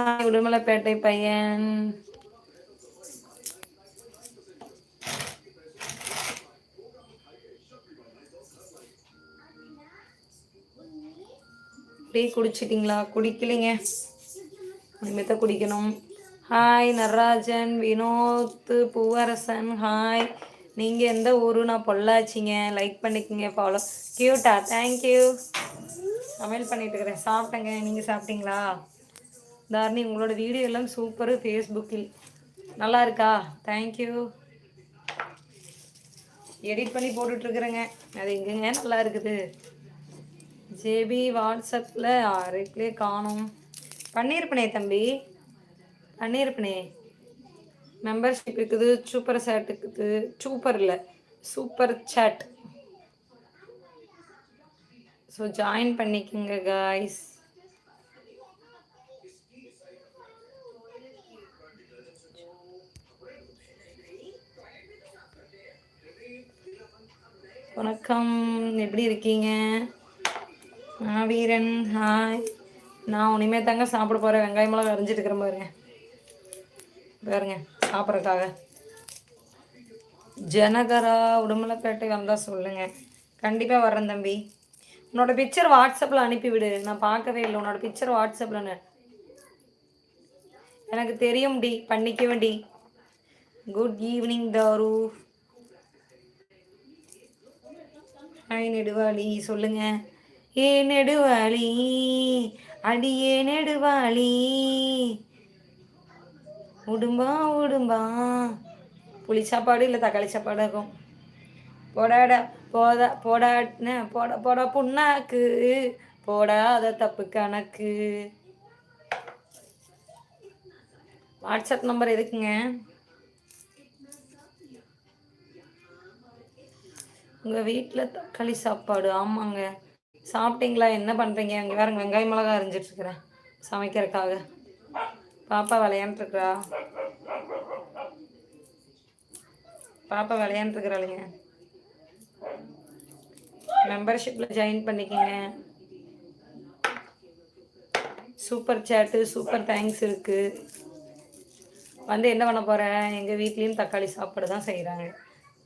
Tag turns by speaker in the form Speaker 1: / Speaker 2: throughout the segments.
Speaker 1: Hi Udumalaipettai பையன். Tea குடிச்சிட்டிங்களா? குடிக்கலைங்க. இனிமேத்த குடிக்கணும். Hi Natarajan Vinoth Poovarasan hi. நீங்கள் எந்த ஊரு? நான் பொள்ளாச்சிங்க. லைக் பண்ணிக்கங்க ஃபாலோ கியூட்டா தேங்க்யூ சமையல் பண்ணிட்டு இருக்கிறேன். சாப்பிட்டேங்க. நீங்கள் சாப்பிட்டீங்களா? தாரணி உங்களோட வீடியோ எல்லாம் சூப்பர் ஃபேஸ்புக்கில் நல்லா இருக்கா? தேங்க்யூ எடிட் பண்ணி போட்டுட்ருக்குறேங்க. அது எங்கெங்க? நல்லா இருக்குது. ஜேபி வாட்ஸ்அப்பில் ரிப்ளே காணும். பண்ணியிருப்பனே தம்பி. பண்ணியிருப்பனே மெம்பர்ஷிப் இருக்குது சூப்பர் சேட் இருக்குது. சூப்பர் இல்லை சூப்பர் சேட் ஸோ ஜாயின் பண்ணிக்கோங்க காய்ஸ் வணக்கம். எப்படி இருக்கீங்க? வீரன். ஹாய் நான் உனிமே தாங்க சாப்பிட போகிறேன் வெங்காயம் மிளகா அரைஞ்சிட்டு இருக்கிறேன் பாருங்க. பாருங்க சாப்பிட்றதுக்காக. ஜனகரா உடுமலைப்பேட்டை வந்தால் சொல்லுங்க. கண்டிப்பாக வரேன் தம்பி. உன்னோட பிக்சர் வாட்ஸ்அப்பில் அனுப்பிவிடு நான் பார்க்கவே இல்லை. உன்னோட பிக்சர் வாட்ஸ்அப்பில் எனக்கு தெரியும் டி. பண்ணிக்க டி. குட் ஈவினிங் தாரு ஹாய் நெடுவாளி சொல்லுங்க. ஏ நெடுவாளி அடியே நெடுவாளி உடும்பா உடும்பா. புளி சாப்பாடு இல்லை தக்காளி சாப்பாடு இருக்கும். போடாடா போதா போடா என்ன, போடா புண்ணாக்கு. போடாத தப்பு கணக்கு. வாட்ஸ்அப் நம்பர் எதுக்குங்க? உங்கள் வீட்டில் தக்காளி சாப்பாடு. ஆமாங்க. சாப்பிட்டீங்களா? என்ன பண்ணுறீங்க அங்கே வேறு வெங்காய மிளகா அரிஞ்சிட்ருக்குறேன் சமைக்கிறதுக்காக. பாப்பா விளையாண்டுருக்குறா. பாப்பா விளையாண்டுருக்குறாளுங்க. மெம்பர்ஷிப்பில் ஜாயின் பண்ணிக்கங்க. சூப்பர் சேட்டு சூப்பர் தேங்க்ஸ் இருக்குது வந்து என்ன பண்ண போகிறேன் எங்கள் வீட்லேயும் தக்காளி சாப்பாடு தான் செய்கிறாங்க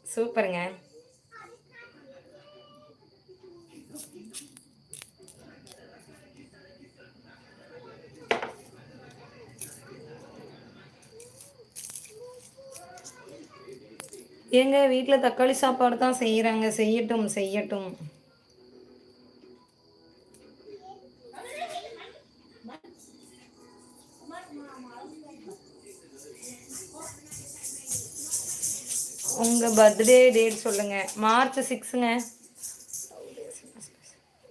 Speaker 1: சூப்பருங்க ஏங்க வீட்டில் தக்காளி சாப்பாடு தான் செய்கிறாங்க செய்யட்டும் செய்யட்டும். உங்கள் பர்த்டே டேட் சொல்லுங்கள் மார்ச் சிக்ஸுங்க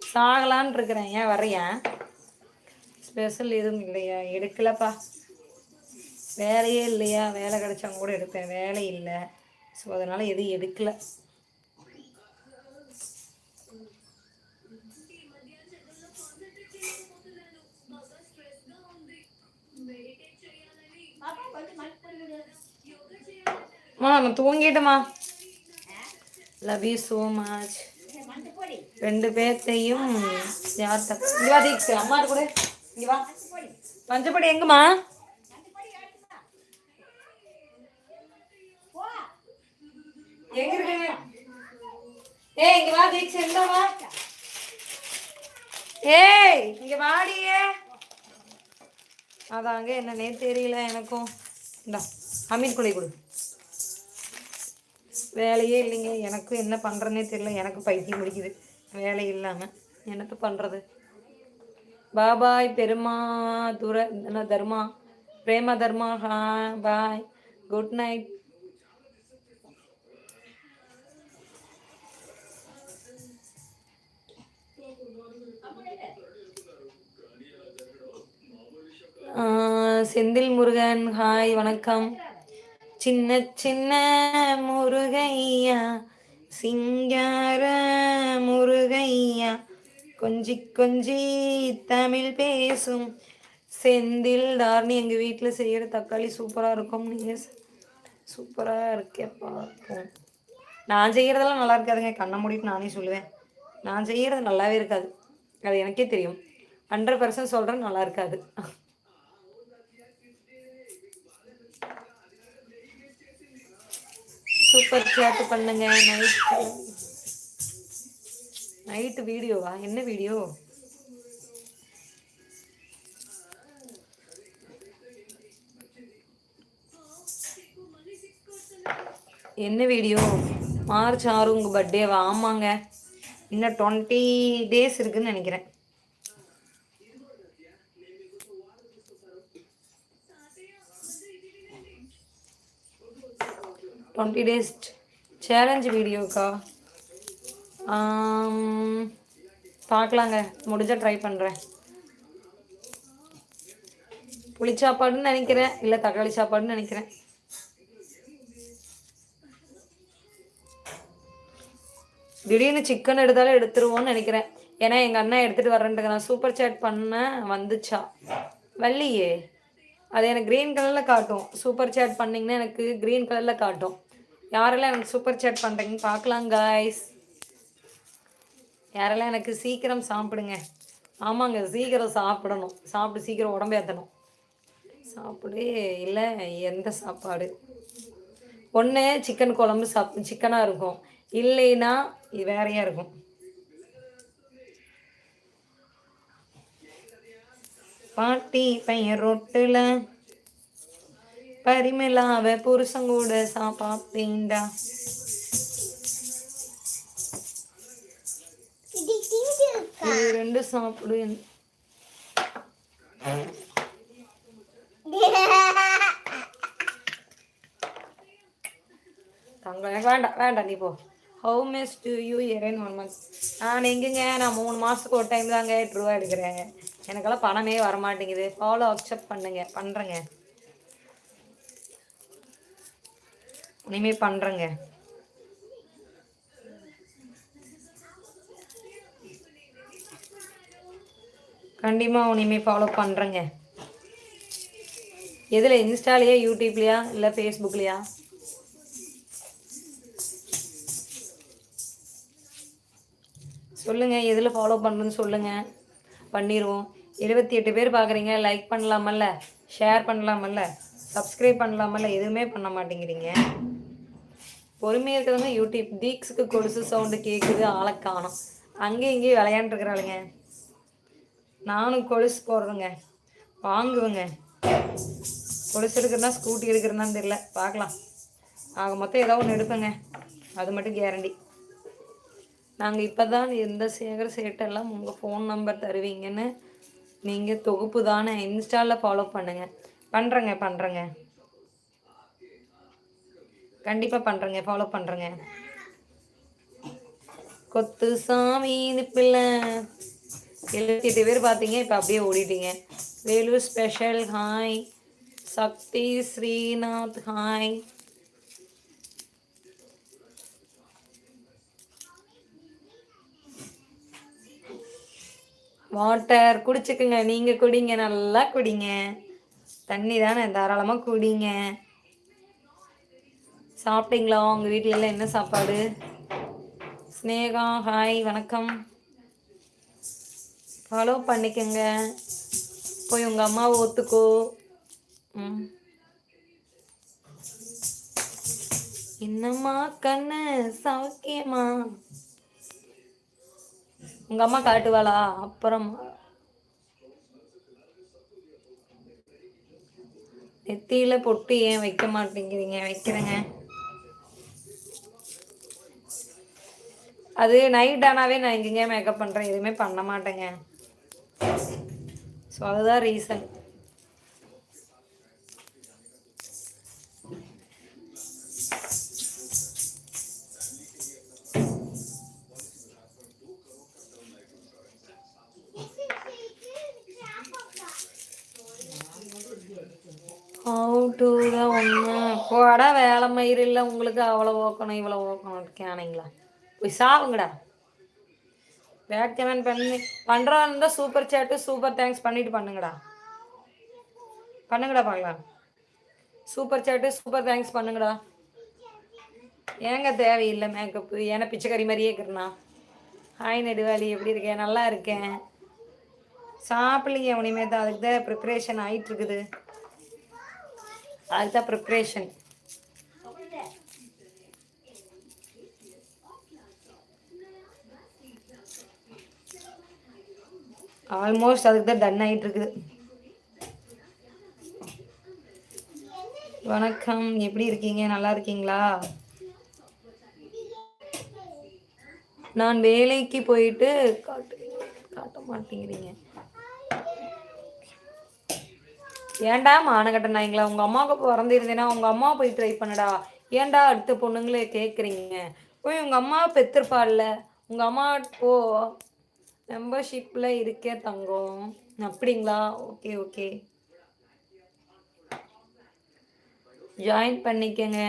Speaker 1: சாகலான் இருக்கிறேன். ஏன் வரையன் ஸ்பெஷல் எதுவும் இல்லையா? எடுக்கலப்பா. வேலையே இல்லையா? வேலை கிடைச்சவங்க கூட எடுப்பேன். வேலை இல்லை. ஸோ அதனால் எதுவும் எடுக்கல. அம்மா நான் தூங்கிட்டேம்மா லவ் யூ ஸோ மச் ரெண்டு பேர்த்தையும் யார் தப்பு இங்கே வா தீக்ஸ் அம்மா கூட இங்கே வா. பஞ்சப்படி எங்கம்மா? ஏய் இங்க வா தீக்ஸ் இந்த வா. ஏய் இங்க வாடியே. அதாங்க என்னன்னே தெரியல எனக்கும். இந்தா அமீர் குலை கொடு. வேலையே இல்லைங்க. எனக்கும் என்ன பண்ணுறதுனே தெரியல. எனக்கு பைத்தியம் முடிக்குது வேலை இல்லாமல் என்னத்த பண்ணுறது பாபாய் பெருமா துர என்ன தர்மா? பிரேம தர்மா ஹா bye. Good night. Senthil Murugan hi வணக்கம். சின்ன சின்ன முருகையா சிங்கார முருகையா கொஞ்சி கொஞ்சி தமிழ் பேசும். செந்தில் டார்னி எங்கள் வீட்டில் செய்கிற தக்காளி சூப்பராக இருக்கும். நீங்கள் சூப்பராக இருக்கே பார்ப்போம். நான் செய்கிறதெல்லாம் நல்லா இருக்காதுங்க. கண்ணை மூடிட்டு நானே சொல்லுவேன். நான் செய்கிறது நல்லாவே இருக்காது. அது எனக்கே தெரியும். ஹண்ட்ரட் பர்சன்ட் சொல்கிறேன் நல்லா இருக்காது. சூப்பர் சாட் பண்ணுங்க. நைட் நைட்டு வீடியோவா? என்ன வீடியோ? என்ன வீடியோ? மார்ச் ஆறு உங்கள் பர்த்டேவா ஆமாங்க. இன்னும் டுவெண்ட்டி டேஸ் இருக்குன்னு நினைக்கிறேன். டுவெண்ட்டி டேஸ் சேலஞ்ச் வீடியோக்கா பார்க்கலாங்க முடிஞ்சால் ட்ரை பண்ணுறேன் புளி சாப்பாடுன்னு நினைக்கிறேன். இல்லை தக்காளி சாப்பாடுன்னு நினைக்கிறேன். திடீர்னு சிக்கன் எடுத்தாலும் எடுத்துருவோன்னு நினைக்கிறேன். ஏன்னா எங்கள் அண்ணன் எடுத்துகிட்டு வரேன்ட்டு நான் சூப்பர் சேட் பண்ணேன் வந்துச்சா? வள்ளியே. அது எனக்கு க்ரீன் கலரில் காட்டும். சூப்பர் சேட் பண்ணிங்கன்னா எனக்கு க்ரீன் கலரில் காட்டும். யாரெல்லாம் எனக்கு சூப்பர் சேட் பண்ணுறீங்கன்னு பார்க்கலாம் காய்ஸ் யாரெல்லாம் எனக்கு சீக்கிரம் சாப்பிடுங்க. ஆமாங்க சீக்கிரம் சாப்பிடணும். சாப்பிட்டு சீக்கிரம் உடம்பு ஏற்றணும் சாப்பிடு இல்லை எந்த சாப்பாடு? ஒன்று சிக்கன் குழம்பு சாப் சிக்கனாக இருக்கும். இல்லைன்னா இது வேறையாக இருக்கும். பாட்டி பையன் ரொட்டில். பரிமலாவ புருஷங்கூட சாப்பாத்தீண்டா. இது ரெண்டு சாப்பிடு. தங்க எனக்கு வேண்டாம் வேண்டாம் நீ போ. How much do you earn one month நான் எங்கேங்க? நான் மூணு மாதத்துக்கு ஒரு டைம் தாங்க எட்டு ரூபா எடுக்கிறேன். எனக்கெல்லாம் பணமே வர மாட்டேங்குது ஃபாலோ அக்செப்ட் பண்ணுங்க பண்ணுறேங்க இனிமேல் பண்ணுறேங்க கண்டிப்பாக இனிமேல் ஃபாலோ பண்ணுறேங்க எதில் இன்ஸ்டாலேயா யூடியூப்லையா இல்லை ஃபேஸ்புக்லையா சொல்லுங்கள் எதில் ஃபாலோ பண்ணுறேன்னு சொல்லுங்கள் பண்ணிடுவோம் இருபத்தி எட்டு பேர் பார்க்குறீங்க லைக் பண்ணலாமல்ல? ஷேர் பண்ணலாமல்ல? சப்ஸ்கிரைப் பண்ணலாமல்ல? எதுவுமே பண்ண மாட்டேங்கிறீங்க. பொறுமையாக இருக்கிறவங்க யூடியூப் தீக்ஸுக்கு கொலுசு சவுண்டு கேட்குது ஆளை காணும். அங்கேயும் இங்கேயும் விளையாண்டுருக்குறாளுங்க. நானும் கொலுசு போடுறேங்க. வாங்குவேங்க. கொலுசு எடுக்கிறனா ஸ்கூட்டி எடுக்கிறனான்னு தெரியல. பார்க்கலாம். ஆக மொத்தம் ஏதோ ஒன்று எடுப்பேங்க. அது மட்டும் கேரண்டி நாங்கள் இப்போ தான் எந்த சேகர சேட்டெல்லாம் உங்கள் ஃபோன் நம்பர் தருவீங்கன்னு நீங்கள் தொகுப்பு தானே இன்ஸ்டாவில் ஃபாலோ பண்ணுங்கள் பண்ணுறேங்க பண்ணுறேங்க கண்டிப்பாக பண்ணுறேங்க ஃபாலோ பண்ணுறேங்க கொத்து சாமி பிள்ளை. எழுபத்தி எட்டு பேர் பார்த்தீங்க இப்போ அப்படியே ஓடிட்டீங்க. Vellore special hi Sakthi Srinath hi water குடிச்சுக்குங்க. நீங்கள் குடிங்க நல்லா குடிங்க. தண்ணி தானே தாராளமாக குடிங்க. சாப்பிட்டீங்களா? உங்கள் வீட்டில எல்லாம் என்ன சாப்பாடு? ஸ்னேகா ஹாய் வணக்கம். ஃபாலோ பண்ணிக்கோங்க. போய் உங்கள் அம்மாவை ஒத்துக்கோ. ம். என்னம்மா கண்ணு சௌக்கியமா? உங்கள் அம்மா காட்டுவாளா? அப்புறம் நெத்தியில பொட்டு ஏன் வைக்க மாட்டேங்கிறீங்க? வைக்கிறேங்க. அது நைட் ஆனாவே நான் எங்கேங்க மேக்கப் பண்ணுறேன் எதுவுமே பண்ண மாட்டேங்க. ஸோ அதுதான் ரீசன் ஹவு தான் ஒன்று போடா வேலை மயிர் இல்லை. உங்களுக்கு அவ்வளோ ஓக்கணும் இவ்வளோ ஓக்கணும். கேனிங்களா போய் சாவுங்கடா பேட் கமெண்ட் பண்ணி பண்ணுறா இருந்தால் சூப்பர் சேட்டு சூப்பர் தேங்க்ஸ் பண்ணிட்டு பண்ணுங்கடா. பண்ணுங்கடா பார்க்கலாம். சூப்பர் சேட்டு சூப்பர் தேங்க்ஸ் பண்ணுங்கடா. ஏங்க தேவையில்லை மேக்கப்பு ஏன்னா பிச்சைக்கறி மாதிரியே இருக்கிறனா ஹாய் நெடுவாளி எப்படி இருக்கேன் நல்லா இருக்கேன். சாப்பிடலையே உனிமே தான் அதுக்கு தான் ப்ரிப்ரேஷன் ஆகிட்டு இருக்குது அதுதான் ப்ரிப்ரேஷன் ஆல்மோஸ்ட் அதுக்கு தான் டன் ஆகிட்டு இருக்குது வணக்கம். எப்படி இருக்கீங்க? நல்லா இருக்கீங்களா? நான் வேலைக்கு போயிட்டு காட்டு காட்ட மாட்டேங்கிறீங்க. ஏன்டா மானகட்ட நாய்ங்களா உங்க அம்மாவுக்கு பிறந்திருந்தேன்னா உங்க அம்மா போய் ட்ரை பண்ணுடா. ஏன்டா அடுத்த பொண்ணுங்களே கேட்குறீங்க போய் உங்க அம்மா பெத்திருப்பாள்ல உங்க அம்மா போ. மெம்பர்ஷிப்ல இருக்கே தங்கம். அப்படிங்களா? ஓகே ஓகே ஜாயின் பண்ணிக்கங்க.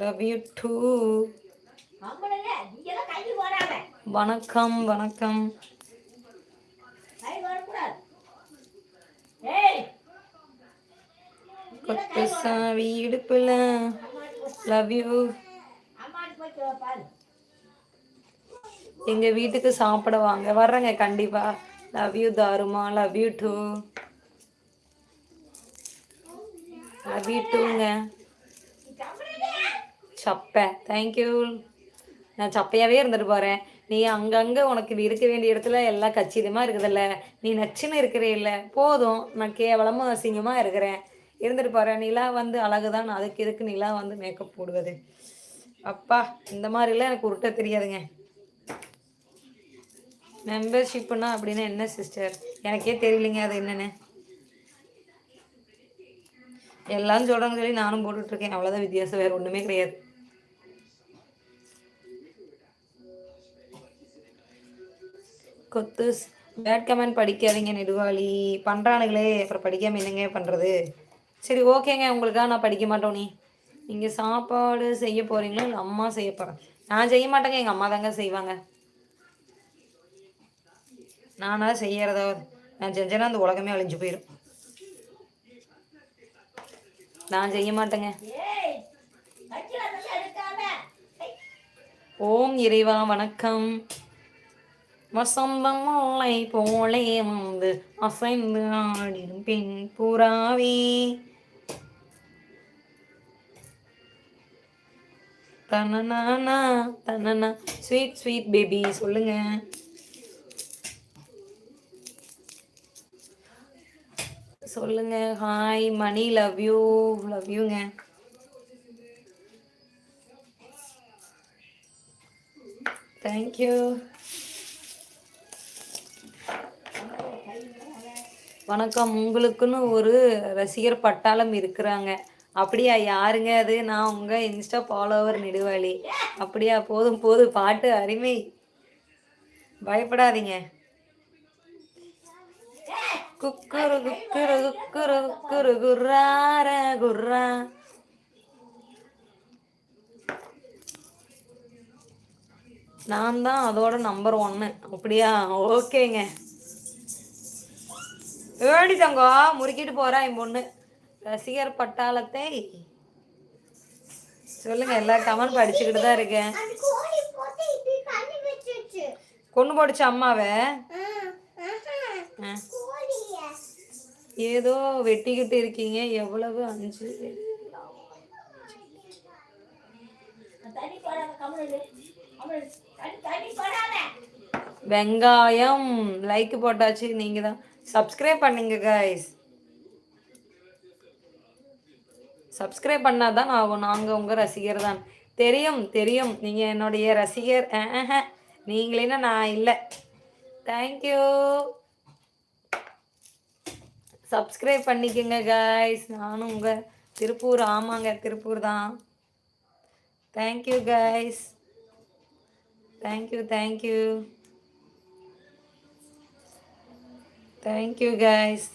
Speaker 1: லவ் யூ டூ வணக்கம் வணக்கம். கொத்து சாவி இடுப்புல. லவ் யூ எங்க வீட்டுக்கு சாப்பிட வாங்க. வர்றேங்க கண்டிப்பா. Love you தாருமா. Love you too love you டூங்க சப்பை. தேங்க்யூ நான் சப்பையாவே இருந்துட்டு போறேன். நீ அங்கங்க உனக்கு இருக்க வேண்டிய இடத்துல எல்லாம் கச்சிதமா இருக்குதுல்ல. நீ நச்சுன்னு இருக்கிறே இல்ல போதும். நான் கேவலமா அசிங்கமா இருக்கிறேன். இருந்துட்டு போறேன். நிலா வந்து அழகுதான். அதுக்கு எதுக்கு நிலா வந்து மேக்கப் போடுவது? அப்பா இந்த மாதிரிலாம் எனக்கு உருட்ட தெரியாதுங்க. மெம்பர்ஷிப்னா அப்படின்னா என்ன சிஸ்டர் எனக்கே தெரியலைங்க அது என்னென்னு. எல்லாம் சொல்றாங்க சொல்லி நானும் போட்டுட்ருக்கேன். அவ்வளோதான் வித்தியாசம் வேறு ஒன்றுமே கிடையாது. கொத்து பேட் கமெண்ட் படிக்காதீங்க நெடுவாளி. பண்ணுறானுங்களே அப்புறம் படிக்காமல் என்னங்க பண்ணுறது சரி ஓகேங்க உங்களுக்காக நான் படிக்க மாட்டோம் நீ. நீங்கள் சாப்பாடு செய்ய போகிறீங்களோ இல்லை அம்மா செய்ய போகிறேன் நான் செய்ய மாட்டேங்க எங்கள் அம்மா தாங்க செய்வாங்க. நானா செய்யறதா நான் செஞ்சேன்னா அந்த உலகமே அழிஞ்சு போயிடும் நான் செய்ய மாட்டேங்க. ஓம் இறைவா வணக்கம். வசந்தம் முல்லை போலே வந்து அசைந்து ஆடிடும் பெண் புறாவே தனனா தனனா. ஸ்வீட் ஸ்வீட் பேபி சொல்லுங்க. சொல்லுங்க. Hi Mani love you love யூங்க தேங்க்யூ வணக்கம். உங்களுக்குன்னு ஒரு ரசிகர் பட்டாளம் இருக்கிறாங்க. அப்படியா யாருங்க அது? நான் உங்கள் இன்ஸ்டா ஃபாலோவர் நெடுவாளி அப்படியா போதும் போதும். பாட்டு அருமை. பயப்படாதீங்க. குக்குரு குக்குரு குக்குரு குக்குரு குர்ரார குர்ரா. நான் தான் அதோட நம்பர் ஒன்னு அப்படியா? ஓகேங்க. ஏடி தங்கம் முறுக்கிட்டு போறா என் பொண்ணு. ரசிகர் பட்டாளத்தை சொல்லுங்க எல்லா கமெண்ட் படிச்சுக்கிட்டு தான் இருக்கேன். கொண்டு போடுச்சு அம்மாவை. ஏதோ வெட்டிக்கிட்டு இருக்கீங்க எவ்வளவு அஞ்சு? வெங்காயம் லைக் போட்டாச்சு நீங்க தான். சப்ஸ்கிரைப் பண்ணுங்க கைஸ் சப்ஸ்கிரைப் பண்ணாதான் ஆகும். நாங்க உங்க ரசிகர் தான். தெரியும் தெரியும். நீங்க என்னுடைய ரசிகர். ஆஹா. நீங்களேனா நான் இல்லை. தேங்க்யூ சப்ஸ்கிரைப் பண்ணிக்கோங்க கைஸ் நானும் உங்கள் திருப்பூர் ஆமாங்க திருப்பூர் தான். Thank you guys thank you thank you thank you guys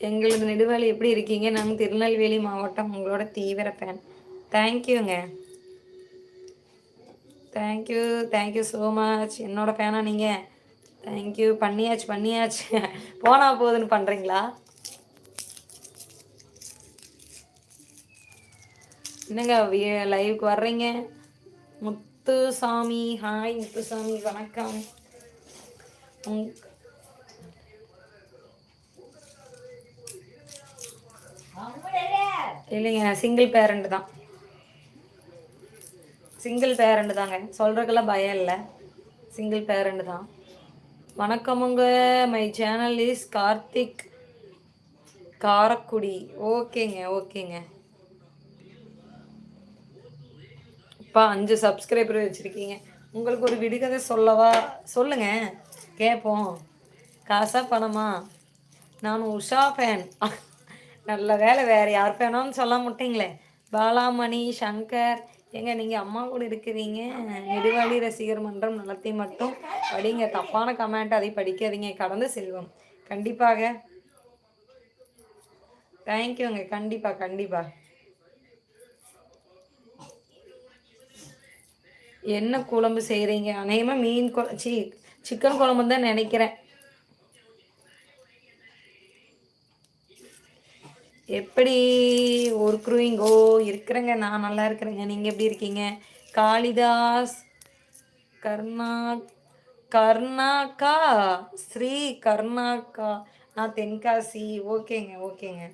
Speaker 1: எங்களது நெடுவாளி எப்படி இருக்கீங்க? நாங்கள் திருநெல்வேலி மாவட்டம் உங்களோட தீவிர ஃபேன் தேங்க்யூங்க தேங்க்யூ தேங்க்யூ ஸோ மச் என்னோட ஃபேனா நீங்கள் தேங்க்யூ பண்ணியாச்சு பண்ணியாச்சு. போனா போகுதுன்னு பண்ணுறீங்களா என்னங்க லைவுக்கு வர்றீங்க? முத்துசாமி ஹாய் முத்துசாமி வணக்கம். இல்லைங்க சிங்கிள் பேரண்ட் தான். சிங்கிள் பேரண்ட் தாங்க. சொல்கிறதுக்கெல்லாம் பயம் இல்லை. சிங்கிள் பேரண்ட் தான். வணக்கமுங்க my channel is Karthik Karaikudi. ஓகேங்க ஓகேங்க. இப்போ அஞ்சு சப்ஸ்கிரைபர் வச்சுருக்கீங்க. உங்களுக்கு ஒரு விடுகதை சொல்லவா? சொல்லுங்க. கேட்போம் காசா பணமா? நான் உஷா ஃபேன் நல்ல வேலை வேறு யார் ஃபேனான்னு சொல்ல மாட்டீங்களே. பாலாமணி சங்கர் ஏங்க நீங்கள் அம்மா கூட இருக்கிறீங்க. நெடுவாளி ரசிகர் மன்றம் நலத்தை மட்டும் படிங்க. தப்பான கமெண்ட் அதை படிக்காதீங்க. கடந்து செல்வம். கண்டிப்பாக. தேங்க்யூங்க கண்டிப்பாக கண்டிப்பாக என்ன குழம்பு செய்கிறீங்க அநேகமாக மீன் குழ சி சிக்கன் குழம்பு தான் நினைக்கிறேன். எப்படி ஒர்க்குருவீங்கோ இருக்கிறேங்க. நான் நல்லா இருக்கிறேங்க. நீங்கள் எப்படி இருக்கீங்க? காளிதாஸ் கர்ணா கர்நாக்கா ஸ்ரீ கர்நாக்கா நான் தென்காசி. ஓகேங்க ஓகேங்க.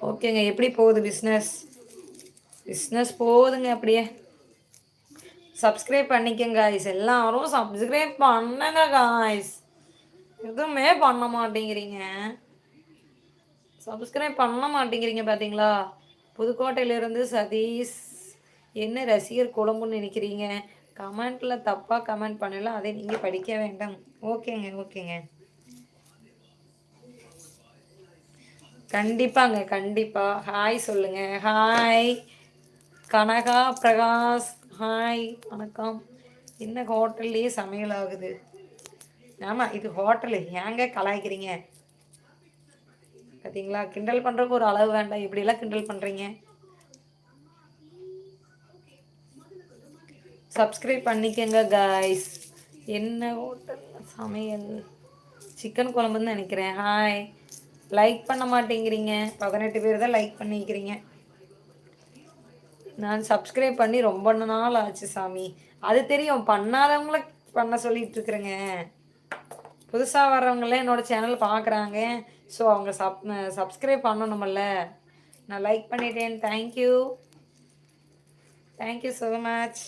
Speaker 1: ஓகேங்க. எப்படி போகுது பிஸ்னஸ் பிஸ்னஸ் போகுதுங்க அப்படியே. சப்ஸ்கிரைப் பண்ணிக்கங்க காய்ஸ் எல்லாரும் சப்ஸ்கிரைப் பண்ணுங்க காய்ஸ் எதுவுமே பண்ண மாட்டேங்கிறீங்க. சப்ஸ்கிரைப் பண்ண மாட்டேங்கிறீங்க பார்த்தீங்களா புதுக்கோட்டையிலேருந்து சதீஷ் என்ன ரசிகர் குழம்புன்னு நினைக்கிறீங்க? கமெண்ட்டில் தப்பாக கமெண்ட் பண்ணல அதை நீங்கள் படிக்க வேண்டாம். ஓகேங்க ஓகேங்க. கண்டிப்பாங்க கண்டிப்பாக ஹாய் சொல்லுங்க. ஹாய் கனகா பிரகாஷ். ஹாய் வணக்கம். என்ன ஹோட்டல்லையே சமையல் ஆகுது? ஆமாம் இது ஹோட்டலு. ஏங்க கலாய்க்கிறீங்க? பார்த்தீங்களா கிண்டல் பண்ணுறதுக்கு ஒரு அளவு வேண்டாம். இப்படியெல்லாம் கிண்டல் பண்ணுறீங்க சப்ஸ்கிரைப் பண்ணிக்கங்க காய்ஸ் என்ன ஹோட்டல்? சமையல். சிக்கன் குழம்புன்னு நினைக்கிறேன். ஹாய் லைக் பண்ண மாட்டேங்கிறீங்க. பதினெட்டு பேர் தான் லைக் பண்ணிக்கிறீங்க. நான் சப்ஸ்கிரைப் பண்ணி ரொம்ப நாள் ஆச்சு சாமி. அது தெரியும். பண்ணாதவங்கள பண்ண சொல்லிட்டு இருக்கிறேங்க. புதுசாக வர்றவங்கள என்னோட சேனல் பார்க்குறாங்க ஸோ அவங்க சப் சப்ஸ்கிரைப் பண்ணணும்ல. நான் லைக் பண்ணிட்டேன். தேங்க்யூ தேங்க்யூ ஸோ மச்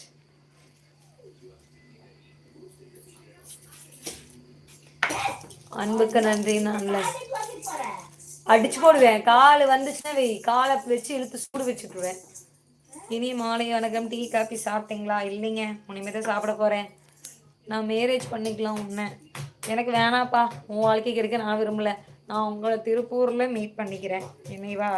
Speaker 1: அன்புக்கு நன்றி நான் அடிச்சு போடுவேன். கால் வந்துச்சுன்னா வை. காலை வச்சு இழுத்து சூடு வச்சுட்டுருவேன் இனி மாலை வணக்கம். டீ காஃபி சாப்பிட்டீங்களா? இல்லைங்க. இனிமேல் சாப்பிட போகிறேன் நான் மேரேஜ் பண்ணிக்கலாம் உன்னை. எனக்கு வேணாப்பா. உன் வாழ்க்கைக்கு இருக்க நான் விரும்பல. நான் உங்களை திருப்பூரில் மீட் பண்ணிக்கிறேன். என்னைவா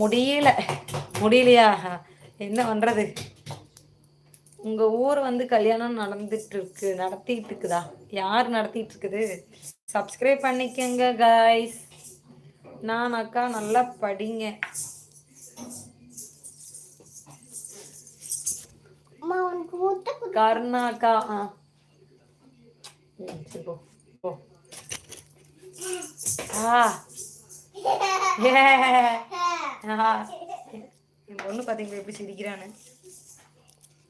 Speaker 1: முடியல. முடியலையா? என்ன பண்ணுறது உங்கள் ஊர் வந்து கல்யாணம் நடந்துட்டு இருக்கு நடத்திட்டு இருக்குதா யார் நடத்திட்டு இருக்குது சப்ஸ்கிரைப் பண்ணிக்கங்க காய்ஸ் நான் அக்கா நல்லா படிங்க. கர்நாக்கா ஆ. என் பொண்ணு பார்த்தீங்களா எப்படி சிரிக்கிறான்னு?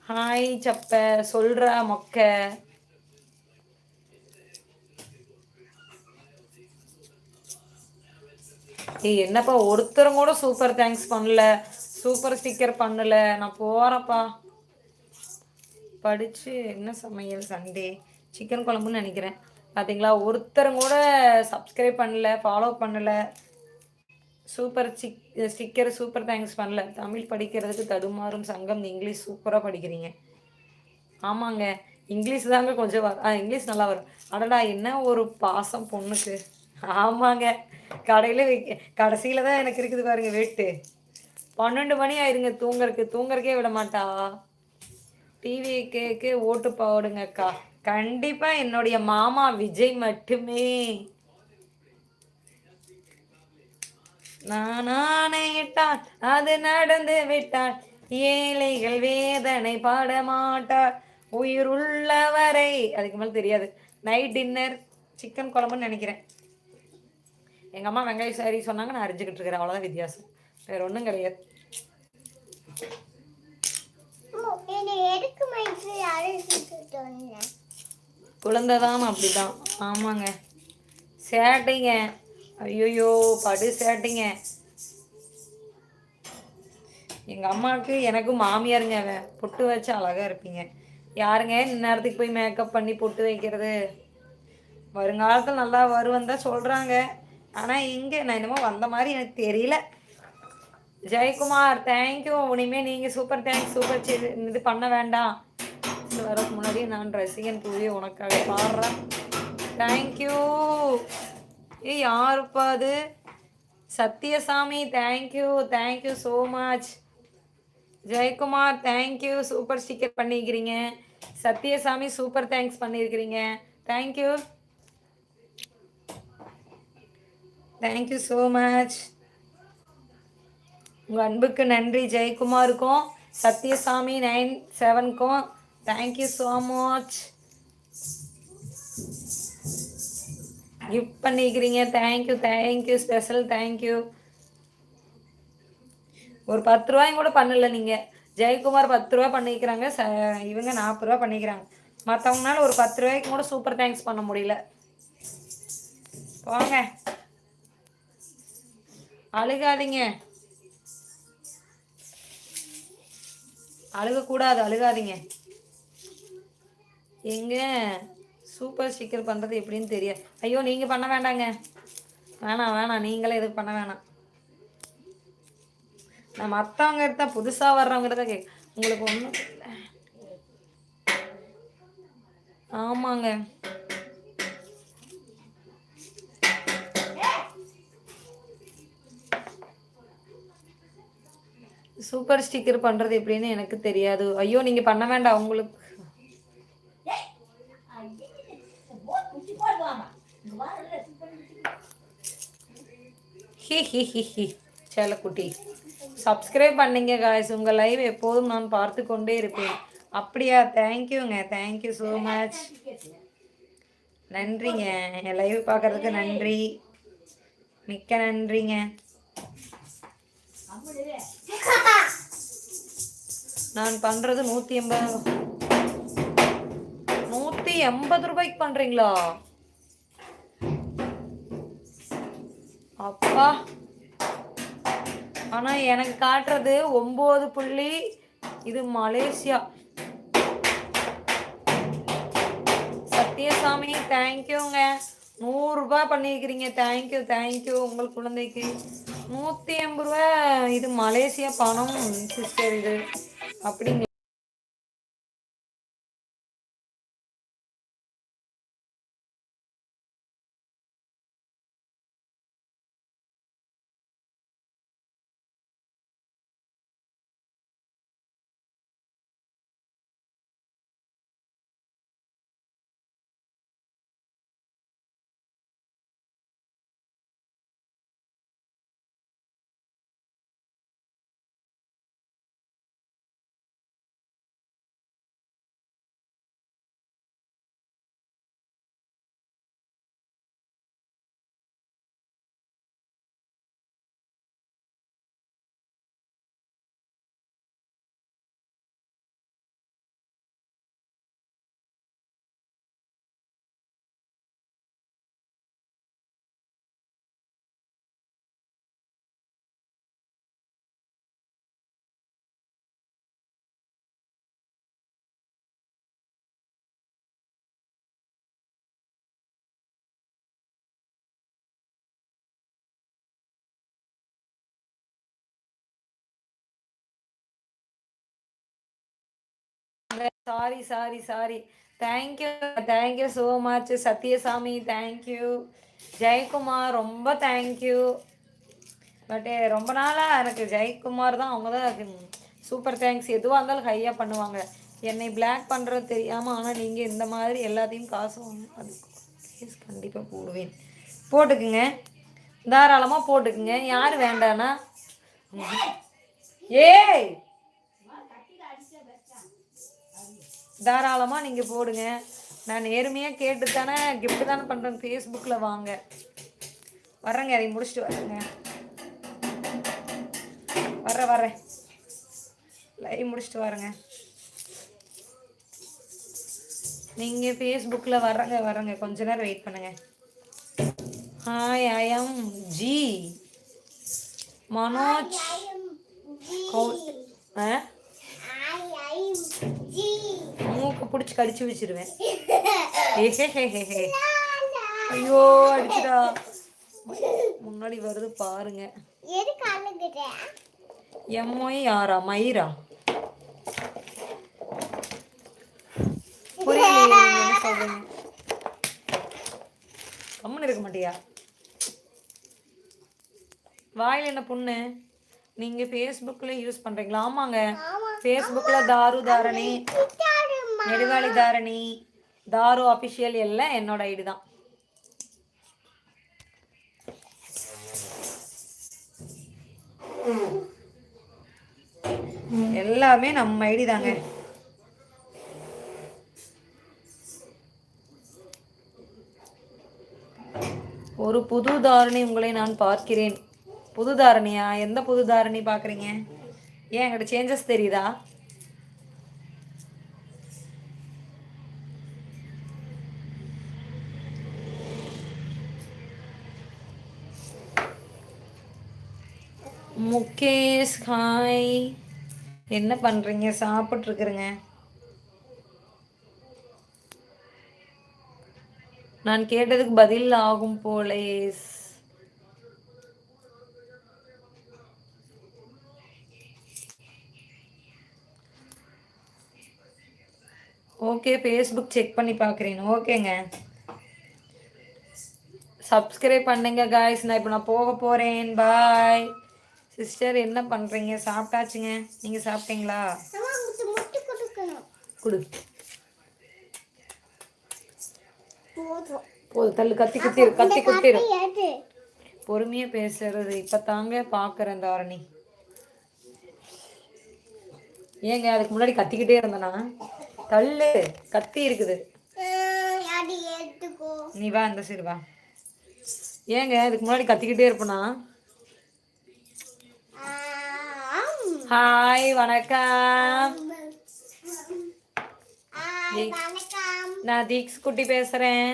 Speaker 1: ஹாய் சப்ப சொல்ற மொக்க. ஏய் என்னப்பா ஒருத்தரும் கூட சூப்பர் தேங்க்ஸ் பண்ணல. சூப்பர் ஸ்டிக்கர் பண்ணல. நான் போறேன்ப்பா. படிச்சு என்ன சமையல் சண்டே சிக்கன் குழம்புன்னு நினைக்கிறேன். பார்த்தீங்களா ஒருத்தரும் கூட சப்ஸ்கிரைப் பண்ணல ஃபாலோ பண்ணல. சூப்பர் சிக் ஸ்டிக்கர் சூப்பர் தேங்க்ஸ் பண்ணல. தமிழ் படிக்கிறதுக்கு தடுமாறும் சங்கம் இங்கிலீஷ் சூப்பராக படிக்கிறீங்க. ஆமாங்க. இங்கிலீஷ் தாங்க கொஞ்சம் வர ஆ இங்கிலீஷ் நல்லா வரும். அடடா என்ன ஒரு பாசம் பொண்ணுக்கு. ஆமாங்க. கடையில் கடைசியில் தான் எனக்கு இருக்குது பாருங்க வெட்டு பன்னெண்டு மணி ஆயிருங்க தூங்குறதுக்கு தூங்குறக்கே விட மாட்டா. டிவி கேக்கு ஓட்டு போடுங்கக்கா. கண்டிப்பாக என்னுடைய மாமா விஜய் மட்டுமே. நான் ஆணையிட்டால் அது நடந்து விட்டால் ஏழைகள் வேதனை பாட மாட்டார். உயிர் உள்ளவரை அதுக்கு மேலே தெரியாது. நைட் டின்னர் சிக்கன் குழம்புன்னு நினைக்கிறேன். எங்கள் அம்மா வெங்காய சாரி சொன்னாங்க நான் அரிஞ்சுக்கிட்டு இருக்கிறேன். அவ்வளோதான் வித்தியாசம். வேற ஒன்றும் கிடையாது. குழந்தை தான் அப்படிதான். ஆமாங்க. சேட்டைங்க. ஐயோயோ படு சேட்டிங்க. எங்கள் அம்மாவுக்கு எனக்கும் மாமியாருங்க அவன் பொட்டு வச்சு அழகாக இருப்பீங்க. யாருங்க இந்நேரத்துக்கு போய் மேக்கப் பண்ணி பொட்டு வைக்கிறது? வருங்காலத்தில் நல்லா வருவன் தான் சொல்கிறாங்க ஆனால் இங்கே நான் என்னமோ வந்த மாதிரி எனக்கு தெரியல. ஜெயக்குமார் தேங்க்யூ இனிமேல் நீங்கள் சூப்பர் தேங்க்ஸ் சூப்பர் சரி இது பண்ண வேண்டாம். வரக்கு முன்னாடி நான் ரசிகன் பூவி உனக்காக பாடுறேன். தேங்க்யூ ஏ யாருப்பா அது? Sathyasamy thank you thank you so much Jayakumar thank you super sticker பண்ணியிருக்கிறீங்க சத்யசாமி சூப்பர் தேங்க்ஸ் பண்ணியிருக்கிறீங்க thank you thank you so much உங்கள் அன்புக்கு நன்றி ஜெயக்குமாருக்கும் Sathyasamy nine செவனுக்கும். Thank you so much gift பண்ணிக்கிறீங்க. Thank you thank you special thank you ஒரு பத்து ரூபாயும் கூட பண்ணல நீங்கள் ஜெயக்குமார் பத்து ரூபா பண்ணிக்கிறாங்க. ச இவங்க நாற்பது ரூபா பண்ணிக்கிறாங்க. மற்றவங்கனால ஒரு பத்து ரூபாய்க்கு கூட சூப்பர் தேங்க்ஸ் பண்ண முடியல. போங்க. அழுகாதீங்க. அழுகக்கூடாது அழுகாதீங்க. எங்க? சூப்பர் ஸ்டிக்கர் பண்ணுறது எப்படின்னு தெரியாது ஐயோ நீங்கள் பண்ண வேண்டாங்க. வேணாம் வேணாம் நீங்களே எதுவும் பண்ண வேணாம். நான் மற்றவங்க தான் புதுசாக வர்றவங்க தான் கேட்க உங்களுக்கு ஒன்றும் ஆமாங்க. சூப்பர் ஸ்டிக்கர் பண்ணுறது எப்படின்னு எனக்கு தெரியாது. ஐயோ நீங்கள் பண்ண வேண்டாம் உங்களுக்கு. ஹி ஹி ஹி ஹி. சேலக்குட்டி. சப்ஸ்கிரைப் பண்ணுங்க காய்ஸ் உங்கள் லைவ் எப்போதும் நான் பார்த்து கொண்டே இருப்பேன். அப்படியா? தேங்க்யூங்க தேங்க்யூ ஸோ மச் நன்றிங்க. என் லைவ் பார்க்குறதுக்கு நன்றி. மிக்க நன்றிங்க. நான் பண்ணுறது நூற்றி எண்பது. நூற்றி எண்பது ரூபாய்க்கு பண்ணுறீங்களா அப்பா. ஆனால் எனக்கு காட்டுறது ஒம்பது புள்ளி இது மலேசியா. சத்யசாமி தேங்க்யூங்க நூறுரூபா பண்ணியிருக்கிறீங்க தேங்க்யூ தேங்க்யூ உங்கள் குழந்தைக்கு. நூற்றி எண்பது ரூபா இது மலேசியா பணம் சிஸ்டர் இது. அப்படிங்க. Sorry sorry sorry thank you thank you so much Sathyasamy thank you Jayakumar ரொம்ப தேங்க்யூ பட்டு ரொம்ப நாளாக எனக்கு ஜெயக்குமார் தான் அவங்க தான் சூப்பர் தேங்க்ஸ் எதுவாக இருந்தாலும் ஹையாக பண்ணுவாங்க. என்னை பிளாக் பண்ணுறது தெரியாமல் ஆனால் நீங்கள் இந்த மாதிரி எல்லாத்தையும் காசு வாங்க அது கண்டிப்பாக போடுவேன். போட்டுக்குங்க. தாராளமாக போட்டுக்குங்க. யார் வேண்டானா? ஏய்! தாராளமாக நீங்கள் போடுங்க. நான் நேர்மையாக கேட்டு தானே கிஃப்ட் தானே பண்ணுறேன் ஃபேஸ்புக்கில் வாங்க. வர்றேங்க அதை முடிச்சுட்டு வரேங்க வர்றேன் வர்றேன் லைவ் முடிச்சுட்டு வரேங்க நீங்கள் ஃபேஸ்புக்கில் வரங்க வரங்க கொஞ்ச நேரம் வெயிட் பண்ணுங்க. Hi I am G Manoj. கௌ- ஆ? மூக்கு பிடிச்சி கடிச்சு வச்சிருவேன். ஐயோ அடிச்சுடா. முன்னாடி வருது பாருங்க. எம்ஒய் யாரா? மயிரா? என்ன சொல்றீங்க? கம்முன்னு இருக்க மாட்டியா? வாயில் என்ன புண்ணு? நீங்க ஃபேஸ்புக்ல யூஸ் பண்றீங்களா? ஆமாங்க. ஃபேஸ்புக்ல தாரு தாரணி. நெடுவாளி தாரணி தாரு அஃபிஷியல் எல்லாம் என்னோட ஐடி தான். எல்லாமே நம்ம ஐடி தாங்க. ஒரு புது தாரணி உங்களை நான் பார்க்கிறேன். புது தாரணியா? எந்த புது தாரணி பார்க்குறீங்க? ஏன் என்கிட்ட சேஞ்சஸ் தெரியுதா? முகேஷ் ஹாய். என்ன பண்ணுறீங்க சாப்பிட்ருக்குறேங்க நான் கேட்டதுக்கு பதில் ஆகும் போலே. ஓகே ஃபேஸ்புக் செக் பண்ணி பார்க்குறேன் ஓகேங்க. சப்ஸ்கிரைப் பண்ணுங்க காய்ஸ் நான் இப்போ நான் போக போகிறேன் பாய் சிஸ்டர் என்ன பண்ணுறீங்க சாப்பிட்டாச்சுங்க. நீங்கள் சாப்பிட்டீங்களா? கொடு.
Speaker 2: போதும்.
Speaker 1: தள்ளு. கத்தி குத்திரு கத்தி குத்திரு பொறுமையாக பேசுறது. இப்போ தாங்க பார்க்குறேன் தாரணி. ஏங்க அதுக்கு முன்னாடி கத்திக்கிட்டே இருந்தனா தள்ளு. கத்தி இருக்குது. நீ வா இந்த சைடு வா. ஏங்க இதுக்கு முன்னாடி கத்திக்கிட்டே இருப்பனா? ஹாய் வணக்கம். நான் தீக்ஸ் குட்டி
Speaker 2: பேசுறேன்.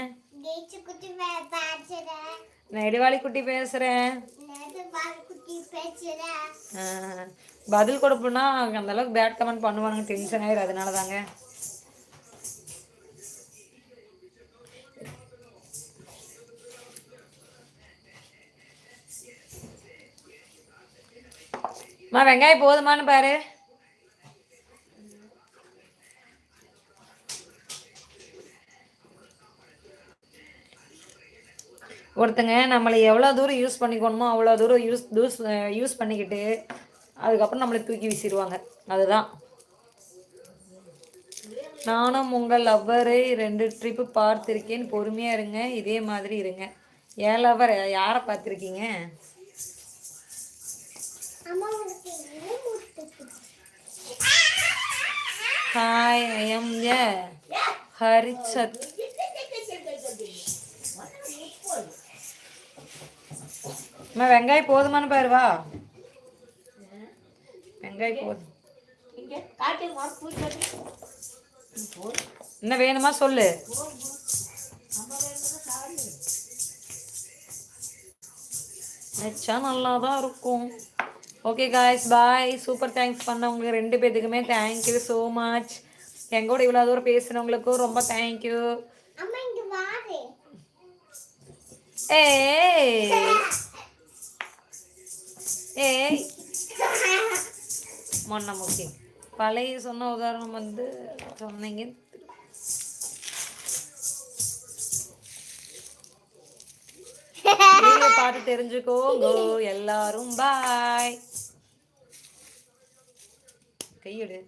Speaker 2: பால் குட்டி பேசுறேன்.
Speaker 1: பதில் கொடுப்போம்னா அந்த அளவுக்கு பேட் கமெண்ட் பண்ணுவானுங்க டென்ஷன் ஆயிரும் அதனால தாங்க அம்மா வெங்காயம் போதுமான்னு பாரு. ஒருத்தங்க நம்மளை எவ்வளோ தூரம் யூஸ் பண்ணிக்கணுமோ அவ்வளோ தூரம் யூஸ் யூஸ் யூஸ் பண்ணிக்கிட்டு அதுக்கப்புறம் நம்மளை தூக்கி வீசிடுவாங்க. அதுதான். நானும் உங்கள் லவ்வரை ரெண்டு ட்ரிப்பு பார்த்துருக்கேன். பொறுமையாக இருங்க. இதே மாதிரி இருங்க. ஏன் லவ்வர்? யாரை பார்த்துருக்கீங்க
Speaker 2: அம்மா உனக்கு என்ன முட்டு
Speaker 1: ஹாய் ஐ எம் ஏ ஹரிச்சத் அம்மா வெங்காயம் போதுமான்னு பாரு வா வெங்காயம் போதும் என்ன வேணுமா சொல்லு? வச்சா நல்லா தான் இருக்கும். Okay guys bye super thanks பண்ணவங்களுக்கு ரெண்டு பேத்துக்குமே தேங்க்யூ ஸோ மச் என் கூட இவ்வளோ தூரம் பேசுனவங்களுக்கும் ரொம்ப தேங்க்யூ ஏய். ஏய். மொன்ன முக்கிய பழைய சொன்ன உதாரணம் வந்து சொன்னீங்க. பார்த்து தெரிஞ்சுக்கோங்க எல்லாரும் பாய் கையெடு